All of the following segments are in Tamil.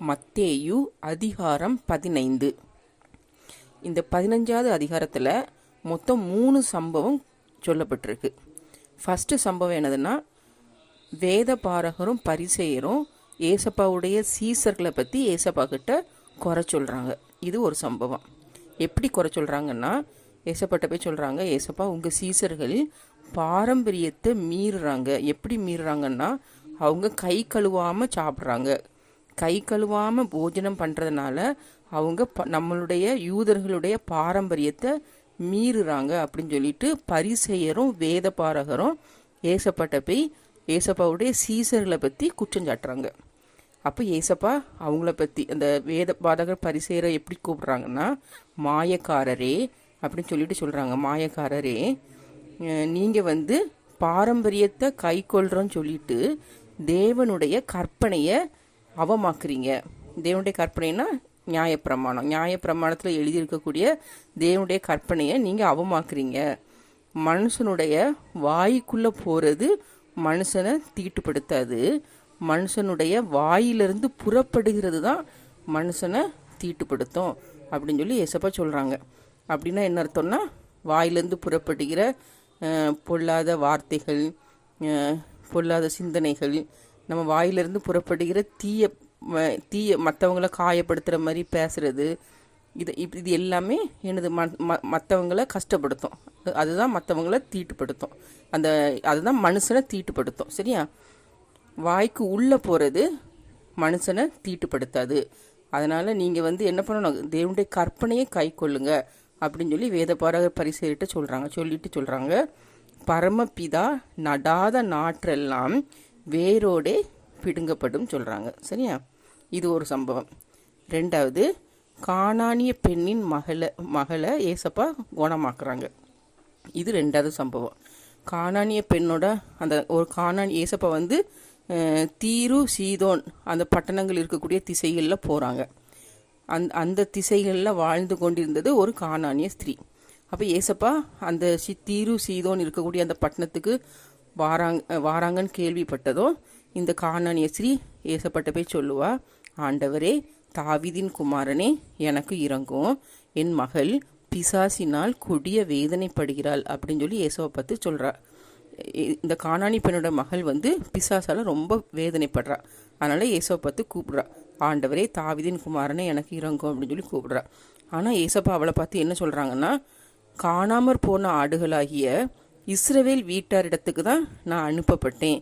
மத்தேயு அதிகாரம் பதினைந்து. இந்த பதினஞ்சாவது அதிகாரத்தில் மொத்தம் மூணு சம்பவம் சொல்லப்பட்டிருக்கு. ஃபஸ்ட்டு சம்பவம் என்னதுன்னா வேத பாரகரும் பரிசெயரும் ஏசப்பாவுடைய சீசர்களை பற்றி ஏசப்பா கிட்ட குறை சொல்கிறாங்க இது ஒரு சம்பவம். எப்படி குறை சொல்கிறாங்கன்னா ஏசப்பாட்ட போய் சொல்கிறாங்க ஏசப்பா உங்கள் சீசர்கள் பாரம்பரியத்தை மீறுறாங்க. எப்படி மீறுறாங்கன்னா அவங்க கை கழுவாமல் சாப்பிட்றாங்க. கை கழுவாமல் போஜனம் பண்ணுறதுனால அவங்க ப நம்மளுடைய யூதர்களுடைய பாரம்பரியத்தை மீறுறாங்க அப்படின்னு சொல்லிட்டு பரிசெயரும் வேத பாரகரும் ஏசப்பாட்ட போய் ஏசப்பாவுடைய சீசர்களை பற்றி குற்றம் சாட்டுறாங்க. அப்போ ஏசப்பா அவங்கள பற்றி அந்த வேத பாதகர் பரிசெயரை எப்படி கூப்பிட்றாங்கன்னா மாயக்காரரே அப்படின்னு சொல்லிட்டு சொல்கிறாங்க மாயக்காரரே நீங்கள் வந்து பாரம்பரியத்தை கை கொள்கிறோன்னு சொல்லிட்டு தேவனுடைய கற்பனையை அவமாக்குறீங்க. தேவனுடைய கற்பனைனா நியாயப்பிரமாணம். நியாயப்பிரமாணத்தில் எழுதியிருக்கக்கூடிய தேவனுடைய கற்பனையை நீங்கள் அவமாக்குறீங்க. மனுஷனுடைய வாய்க்குள்ளே போகிறது மனுஷனை தீட்டுப்படுத்தாது. மனுஷனுடைய வாயிலிருந்து புறப்படுகிறது தான் மனுஷனை தீட்டுப்படுத்தும். அப்படின்னு சொல்லி எசப்பா சொல்கிறாங்க அப்படின்னா என்ன அர்த்தம்னா வாயிலிருந்து புறப்படுகிற பொல்லாத வார்த்தைகள் பொல்லாத சிந்தனைகள் நம்ம வாயிலிருந்து புறப்படுகிற தீய தீய மற்றவங்கள காயப்படுத்துகிற மாதிரி பேசுகிறது இது இது எல்லாமே எனது ம மற்றவங்கள கஷ்டப்படுத்தும். அதுதான் மற்றவங்கள தீட்டுப்படுத்தும். அந்த அதுதான் மனுஷனை தீட்டுப்படுத்தும். சரியா? வாய்க்கு உள்ளே போகிறது மனுஷனை தீட்டுப்படுத்தாது. அதனால் நீங்கள் வந்து என்ன பண்ணணும்? தேவனுடைய கற்பனையை கை கொள்ளுங்க. அப்படின்னு சொல்லி வேதபாரக பரிசேரிட்ட சொல்கிறாங்க சொல்லிட்டு சொல்கிறாங்க பரமபிதா நடாத நாற்றெல்லாம் வேரோடே பிடுங்கப்படும் சொல்கிறாங்க சரியா? இது ஒரு சம்பவம். ரெண்டாவது காணானிய பெண்ணின் மகளை மகளை ஏசப்பா குணமாக்குறாங்க. இது ரெண்டாவது சம்பவம். காணானிய பெண்ணோட அந்த ஒரு காணான் ஏசப்பா வந்து தீரு சீதோன் அந்த பட்டணங்கள் இருக்கக்கூடிய திசைகளில் போகிறாங்க அந் அந்த திசைகளில் வாழ்ந்து கொண்டிருந்தது ஒரு காணானிய ஸ்திரீ. அப்போ ஏசப்பா அந்த சி தீரு சீதோன் இருக்கக்கூடிய அந்த பட்டணத்துக்கு வாராங்க வாராங்கன்னு கேள்விப்பட்டதும் இந்த கானானிய ஸ்ரீ ஏசப்பட்ட போய் சொல்லுவா ஆண்டவரே தாவிதின் குமாரனே எனக்கு இறங்கும் என் மகள் பிசாசினால் கொடிய வேதனைப்படுகிறாள் அப்படின்னு சொல்லி இயேசுவை பார்த்து சொல்கிறாள் இந்த காணாணி பெண்ணோட மகள் வந்து பிசாசால் ரொம்ப வேதனைப்படுறா. அதனால் இயேசுவை பார்த்து கூப்பிட்றா. ஆண்டவரே தாவிதின் குமாரனே எனக்கு இறங்கும் அப்படின்னு சொல்லி கூப்பிட்றா. ஆனால் ஏசப்பா அவளை பார்த்து என்ன சொல்கிறாங்கன்னா காணாமற் போன ஆடுகளாகிய இஸ்ரவேல் வீட்டாரிடத்துக்கு தான் நான் அனுப்பப்பட்டேன்.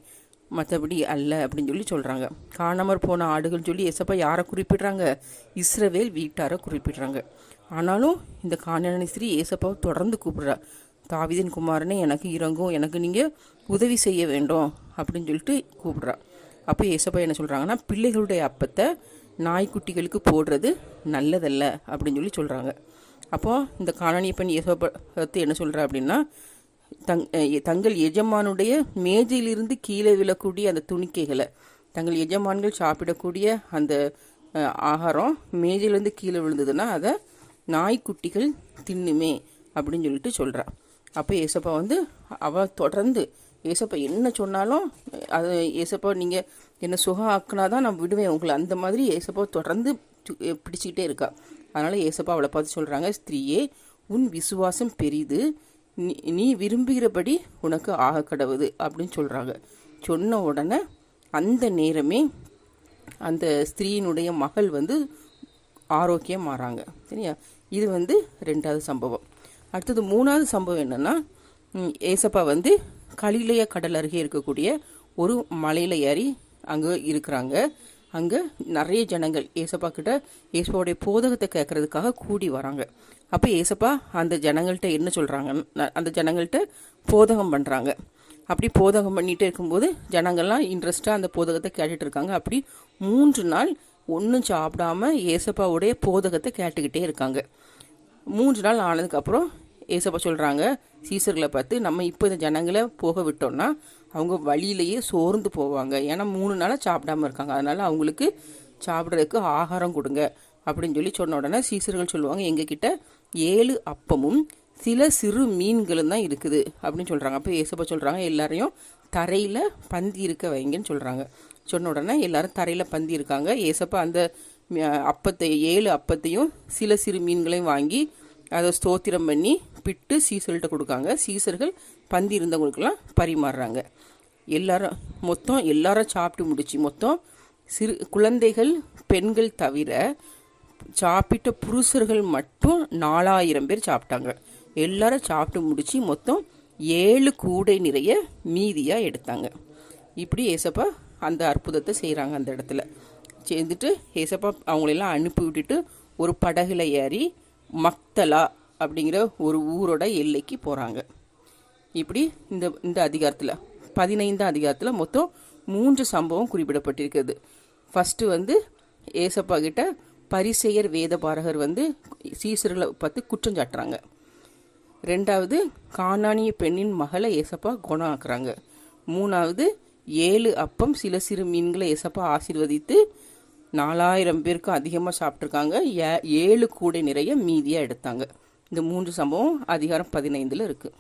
மற்றபடி அல்ல அப்படின்னு சொல்லி சொல்கிறாங்க காணாமற் போன ஆடுகள்னு சொல்லி எசப்பா யாரை குறிப்பிடுறாங்க? இஸ்ரவேல் வீட்டாரை குறிப்பிடுறாங்க. ஆனாலும் இந்த காணானி ஸ்திரீ ஏசப்பாவை தொடர்ந்து கூப்பிடுறா. தாவீதின் குமாரனே எனக்கு இறங்கும் எனக்கு நீங்கள் உதவி செய்ய வேண்டும் அப்படின்னு சொல்லிட்டு கூப்பிடுறா. அப்போ ஏசப்பா என்ன சொல்கிறாங்கன்னா பிள்ளைகளுடைய அப்பத்தை நாய்க்குட்டிகளுக்கு போடுறது நல்லதல்ல அப்படின்னு சொல்லி சொல்கிறாங்க அப்போது இந்த காணானிய பெண் இயேசுவை என்ன சொல்கிறா அப்படின்னா தங் தங்கள் எஜமானுடைய மேஜையிலிருந்து கீழே விழக்கூடிய அந்த துணிக்கைகளை தங்கள் எஜமான்கள் சாப்பிடக்கூடிய அந்த ஆகாரம் மேஜையிலேருந்து கீழே விழுந்ததுன்னா அதை நாய்க்குட்டிகள் தின்னுமே அப்படின்னு சொல்லிட்டு சொல்கிறா அப்போ ஏசப்பா வந்து அவ தொடர்ந்து ஏசப்பா என்ன சொன்னாலும் அது ஏசப்பா நீங்கள் என்ன சுகம் ஆக்குனா தான் நான் விடுவேன். உங்களை அந்த மாதிரி ஏசப்பா தொடர்ந்து பிடிச்சிக்கிட்டே இருக்கா. அதனால் ஏசப்பா அவளை பார்த்து சொல்கிறாங்க ஸ்திரீயே உன் விசுவாசம் பெரிது. நீ நீ விரும்புகிறபடி உனக்கு ஆக கடவுது அப்படின்னு சொல்கிறாங்க சொன்ன உடனே அந்த நேரமே அந்த ஸ்திரீயினுடைய மகள் வந்து ஆரோக்கியம் மாறாங்க. சரியா? இது வந்து ரெண்டாவது சம்பவம். அடுத்தது மூணாவது சம்பவம் என்னென்னா ஏசப்பா வந்து கலிலைய கடல் அருகே இருக்கக்கூடிய ஒரு மலையில் ஏறி அங்கே இருக்கிறாங்க. அங்கே நிறைய ஜனங்கள் ஏசப்பா கிட்ட ஏசப்பாவுடைய போதகத்தை கேட்கறதுக்காக கூடி வராங்க. அப்போ ஏசப்பா அந்த ஜனங்கள்கிட்ட என்ன சொல்கிறாங்க அந்த ஜனங்கள்கிட்ட போதகம் பண்ணுறாங்க அப்படி போதகம் பண்ணிகிட்டே இருக்கும்போது ஜனங்கள்லாம் இன்ட்ரெஸ்ட்டாக அந்த போதகத்தை கேட்டுட்டு இருக்காங்க. அப்படி மூன்று நாள் ஒன்றும் சாப்பிடாம ஏசப்பாவுடைய போதகத்தை கேட்டுக்கிட்டே இருக்காங்க. மூன்று நாள் ஆனதுக்கப்புறம் ஏசப்பா சொல்கிறாங்க சீசர்களை பார்த்து நம்ம இப்போ இந்த ஜனங்களை போக விட்டோம்னா அவங்க வழியிலேயே சோர்ந்து போவாங்க. ஏன்னா மூணு நாளாக சாப்பிடாம இருக்காங்க. அதனால் அவங்களுக்கு சாப்பிட்றதுக்கு ஆகாரம் கொடுங்க அப்படின்னு சொல்லி சொன்ன உடனே சீசர்கள் சொல்லுவாங்க எங்ககிட்ட ஏழு அப்பமும் சில சிறு மீன்களும் தான் இருக்குது அப்படின்னு சொல்கிறாங்க அப்போ ஏசப்பா சொல்கிறாங்க எல்லாரையும் தரையில் பந்தி இருக்க வைங்கன்னு சொல்கிறாங்க சொன்ன உடனே எல்லாரும் தரையில் பந்தி இருக்காங்க. ஏசப்பா அந்த அப்பத்தை ஏழு அப்பத்தையும் சில சிறு மீன்களையும் வாங்கி அதை ஸ்தோத்திரம் பண்ணி பிட்டு சீசர்கள்ட்ட கொடுக்காங்க. சீசர்கள் பந்தி இருந்தவங்களுக்கெல்லாம் பரிமாறுறாங்க. எல்லாரும் மொத்தம் எல்லாரும் சாப்பிட்டு முடிச்சு மொத்தம் சிறு குழந்தைகள் பெண்கள் தவிர சாப்பிட்ட புருஷர்கள் மட்டும் நாலாயிரம் பேர் சாப்பிட்டாங்க. எல்லாரும் சாப்பிட்டு முடிச்சு மொத்தம் ஏழு கூடை நிறைய மீதியாக எடுத்தாங்க. இப்படி ஏசப்பா அந்த அற்புதத்தை செய்கிறாங்க அந்த இடத்துல. சேர்ந்துட்டு ஏசப்பா அவங்களெல்லாம் அனுப்பி விட்டுட்டு ஒரு படகுல ஏறி மக்தலா அப்படிங்கிற ஒரு ஊரோட எல்லைக்கு போகிறாங்க இப்படி இந்த இந்த அதிகாரத்தில் பதினைந்தாம் அதிகாரத்தில் மொத்தம் மூன்று சம்பவம் குறிப்பிடப்பட்டிருக்கிறது. ஃபஸ்ட்டு வந்து ஏசப்பா கிட்ட பரிசெயர் வேதபாரகர் வந்து சீசர்களை பார்த்து குற்றம் சாட்டுறாங்க. ரெண்டாவது காணானிய பெண்ணின் மகளை ஏசப்பா குணம் ஆக்குறாங்க மூணாவது ஏழு அப்பம் சில சிறு மீன்களை ஏசப்பா ஆசீர்வதித்து நாலாயிரம் பேருக்கும் அதிகமாக சாப்பிட்ருக்காங்க ஏ ஏழு கூடை நிறைய மீதியாக எடுத்தாங்க. இந்த மூன்று சம்பவம் அதிகாரம் பதினைந்தில் இருக்குது